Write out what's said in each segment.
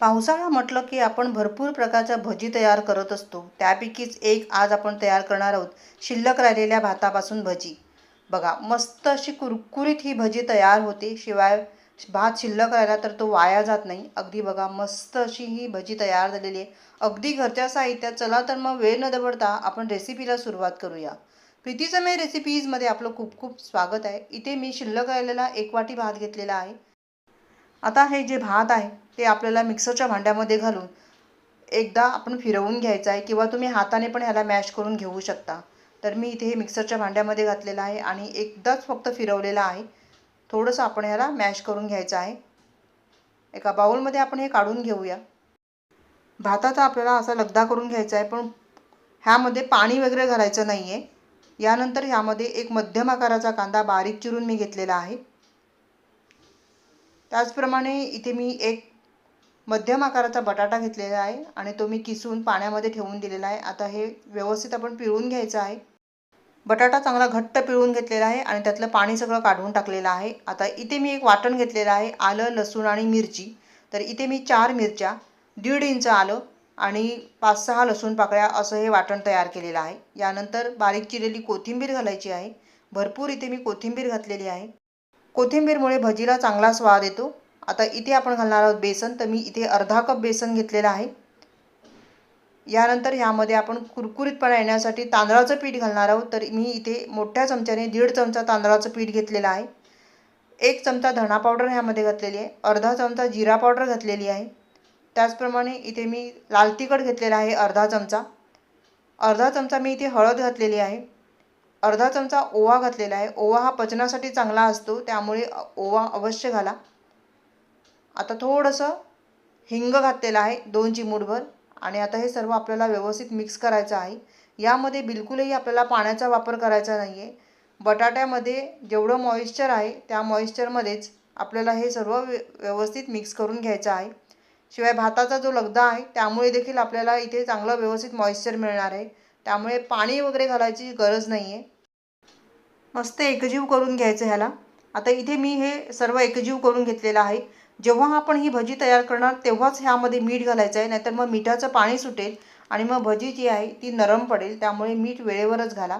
पावसाळा म्हटलं की आपण भरपूर प्रकारच्या भजी तयार करत असतो. त्यापैकीच एक आज आपण तयार करणार आहोत शिल्लक राहिलेल्या भातापासून भजी. बघा मस्त अशी कुरकुरीत ही भजी तयार होते. शिवाय भात शिल्लक राहिला तर तो वाया जात नाही. अगदी बघा मस्त अशी ही भजी तयार झालेली आहे. अगदी घरच्या साहित्यात चला तर मग वेळ न दवडता आपण रेसिपीला सुरुवात करूया. प्रीतीसमय रेसिपीजमध्ये आपलं खूप खूप स्वागत आहे. इथे मी शिल्लक राहिलेला एक वाटी भात घेतलेला आहे. आता हे जे भात आहे ते आपल्याला मिक्सरच्या भांड्यामध्ये घालून एकदा आपण फिरवून घ्यायचं आहे किंवा तुम्ही हाताने पण ह्याला मॅश करून घेऊ शकता. तर मी इथे हे मिक्सरच्या भांड्यामध्ये घातलेलं आहे आणि एकदाच फक्त फिरवलेलं आहे. थोडंसं आपण ह्याला मॅश करून घ्यायचं आहे. एका बाउलमध्ये आपण हे काढून घेऊया. भाताचा आपल्याला असा लगदा करून घ्यायचा आहे पण ह्यामध्ये पाणी वगैरे घालायचं नाही आहे यानंतर ह्यामध्ये एक मध्यम आकाराचा कांदा बारीक चिरून मी घेतलेला आहे. त्याचप्रमाणे इथे मी एक मध्यम आकाराचा बटाटा घेतलेला आहे आणि तो मी किसून पाण्यामध्ये ठेवून दिलेला आहे. आता हे व्यवस्थित आपण पिळून घ्यायचं आहे. बटाटा चांगला घट्ट पिळून घेतलेला आहे आणि त्यातलं पाणी सगळं काढून टाकलेलं आहे. आता इथे मी एक वाटण घेतलेलं आहे आलं लसूण आणि मिरची. तर इथे मी चार मिरच्या दीड इंच आलं आणि पाच सहा लसूण पाकळ्या असं हे वाटण तयार केलेलं आहे. यानंतर बारीक चिरलेली कोथिंबीर घालायची आहे. भरपूर इथे मी कोथिंबीर घातलेली आहे. कोथिंबीरमुळे भजीला चांगला स्वाद येतो. आता इथे आपण घालणार आहोत बेसन. तर मी इथे अर्धा कप बेसन घेतलेलं आहे. यानंतर ह्यामध्ये आपण कुरकुरीतपणा येण्यासाठी तांदळाचं पीठ घालणार आहोत. तर मी इथे मोठ्या चमच्याने दीड चमचा तांदळाचं पीठ घेतलेलं आहे. एक चमचा धणा पावडर ह्यामध्ये घातलेली आहे. अर्धा चमचा जिरा पावडर घातलेली आहे. त्याचप्रमाणे इथे मी लाल तिखट घेतलेला आहे अर्धा चमचा. अर्धा चमचा मी इथे हळद घातलेली आहे. अर्धा चमचा ओवा घातलेला आहे. ओवा हा पचनासाठी चांगला असतो. त्यामुळे ओवा अवश्य घाला. आता थोडंसं हिंग घातलेलं आहे. दोन चिमूटभर. आणि आता हे सर्व आपल्याला व्यवस्थित मिक्स करायचं आहे. यामध्ये बिलकुलही आपल्याला पाण्याचा वापर करायचा नाही आहे बटाट्यामध्ये जेवढं मॉइश्चर आहे त्या मॉइश्चरमध्येच आपल्याला हे सर्व व्य व्यवस्थित मिक्स करून घ्यायचं आहे. शिवाय भाताचा जो लगदा आहे त्यामुळे देखील आपल्याला इथे चांगलं व्यवस्थित मॉइश्चर मिळणार आहे. त्यामुळे पाणी वगैरे घालायची गरज नाही आहे मस्त एकजीव करून घ्यायचं ह्याला. आता इथे मी हे सर्व एकजीव करून घेतलेलं आहे. जेव्हा आपण ही भजी तयार करणार तेव्हाच ह्यामध्ये मीठ घालायचं आहे नाहीतर मग मिठाचं पाणी सुटेल आणि मग भजी जी आहे ती नरम पडेल. त्यामुळे मीठ वेळेवरच घाला.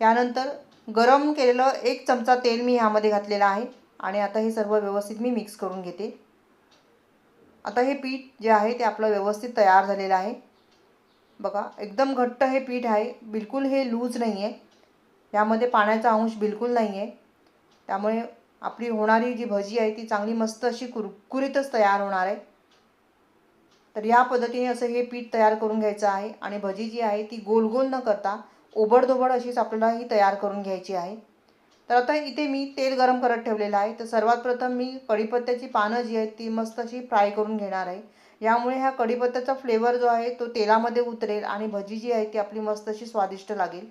यानंतर गरम केलेलं एक चमचा तेल मी ह्यामध्ये घातलेलं आहे आणि आता हे सर्व व्यवस्थित मी मिक्स करून घेते. आता हे पीठ जे आहे ते आपलं व्यवस्थित तयार झालेलं आहे. बघा एकदम घट्ट हे पीठ आहे. बिलकुल हे लूज नाही आहे यामध्ये पाण्याचा अंश बिलकुल नाही आहे त्यामुळे आपली होणारी जी भजी आहे ती चांगली मस्त अशी कुरकुरीतच तयार होणार आहे. तर या पद्धतीने असं हे पीठ तयार करून घ्यायचं आहे आणि भजी जी आहे ती गोल गोल न करता ओबडधोबड अशीच आपल्याला ही तयार करून घ्यायची आहे. तर आता इथे मी तेल गरम करत ठेवलेलं आहे. तर सर्वात प्रथम मी कढीपत्त्याची पानं जी आहेत ती मस्त अशी फ्राय करून घेणार आहे. यामुळे ह्या कढीपत्त्याचा फ्लेवर जो आहे तो तेलामध्ये उतरेल आणि भजी जी आहे ती आपली मस्त अशी स्वादिष्ट लागेल.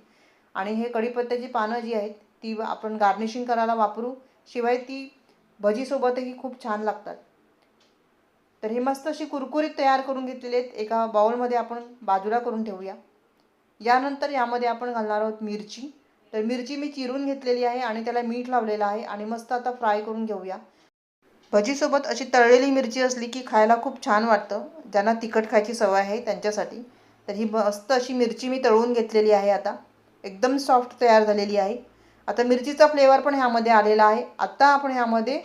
आणि हे कढीपत्त्याची पानं जी आहेत ती आपण गार्निशिंग करायला वापरू. शिवाय ती भजीसोबतही खूप छान लागतात. तर हे मस्त अशी कुरकुरीत तयार करून घेतलेली आहेत. एका बाउलमध्ये आपण बाजूला करून ठेवूया. यानंतर यामध्ये आपण घालणार आहोत मिरची. तर मिरची मी चिरून घेतलेली आहे आणि त्याला मीठ लावलेलं आहे आणि मस्त आता फ्राय करून घेऊया. भजीसोबत अशी तळलेली मिरची असली की खायला खूप छान वाटतं. ज्यांना तिखट खायची सवय आहे त्यांच्यासाठी. तर ही मस्त अशी मिरची मी तळून घेतलेली आहे आता. एकदम सॉफ्ट तयार झालेली आहे. आता मिरचीचा फ्लेवर पण ह्यामध्ये आलेला आहे. आत्ता आपण ह्यामध्ये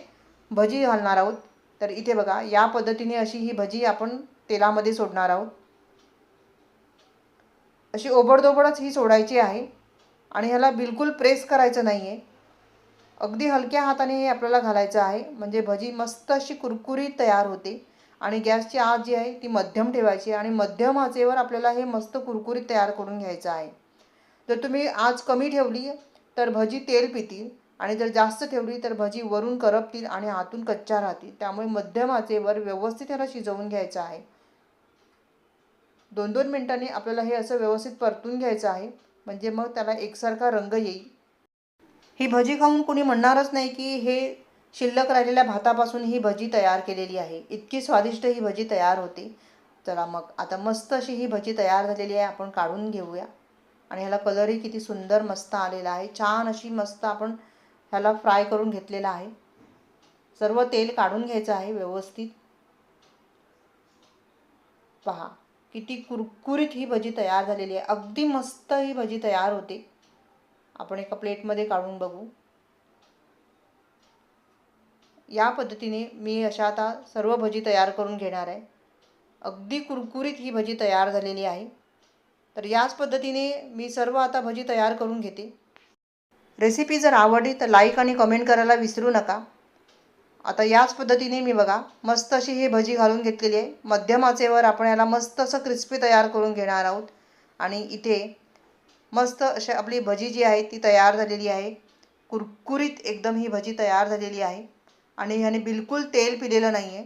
भजी घालणार आहोत. तर इथे बघा या पद्धतीने अशी ही भजी आपण तेलामध्ये सोडणार आहोत. अशी ओबडधोबडच ही सोडायची आहे. आणि ह्याला बिलकुल प्रेस करायचं नाही आहे अगदी हलक्या हाताने हे आपल्याला घालायचं आहे. म्हणजे भजी मस्त अशी कुरकुरीत तयार होते. आणि गॅसची आग जी आहे ती मध्यम ठेवायची आणि मध्यम आचेवर आपल्याला हे मस्त कुरकुरीत तयार करून घ्यायचं आहे. जर तुम्ही आज कमी ठेवली तर भजी तेल पितील. आणि जर जास्त ठेवली तर भजी वरून करपतील आणि आतून कच्च्या राहतील. त्यामुळे मध्यम आचेवर व्यवस्थित याला शिजवून घ्यायचं आहे. दोन दोन मिनटांनी आपल्याला हे असं व्यवस्थित परतून घ्यायचं आहे. म्हणजे मग त्याला एकसारखा रंग येईल. ही भजी खाऊन कोणी म्हणणारच नाही की हे शिल्लक राहिलेल्या भातापासून ही भजी तयार केलेली आहे. इतकी स्वादिष्ट ही भजी तयार होते. चला मग आता मस्त अशी ही भजी तयार झालेली आहे. आपण काढून घेऊया. आणि ह्याला कलरही किती सुंदर मस्त आलेला आहे. छान अशी मस्त आपण ह्याला फ्राय करून घेतलेला आहे. सर्व तेल काढून घ्यायचं आहे व्यवस्थित. पहा किती कुरकुरीत ही भजी तयार झालेली आहे. अगदी मस्त ही भजी तयार होते. आपण एका प्लेटमध्ये काढून बघू. या पद्धतीने मी अशा आता सर्व भजी तयार करून घेणार आहे. अगदी कुरकुरीत ही भजी तयार झालेली आहे. तर याच पद्धतीने मी सर्व आता भजी तयार करून घेते. रेसिपी जर आवडली तर लाईक आणि कमेंट करायला विसरू नका. आता याच पद्धतीने मी बघा मस्त अशी ही भजी घालून घेतलेली आहे. मध्यम आचेवर आपण याला मस्त असं क्रिस्पी तयार करून घेणार आहोत. आणि इथे मस्त अशी आपली भजी जी आहे ती तयार झालेली आहे. कुरकुरीत एकदम ही भजी तयार झालेली आहे. आणि ह्याने बिलकुल तेल पिलेलं नाही आहे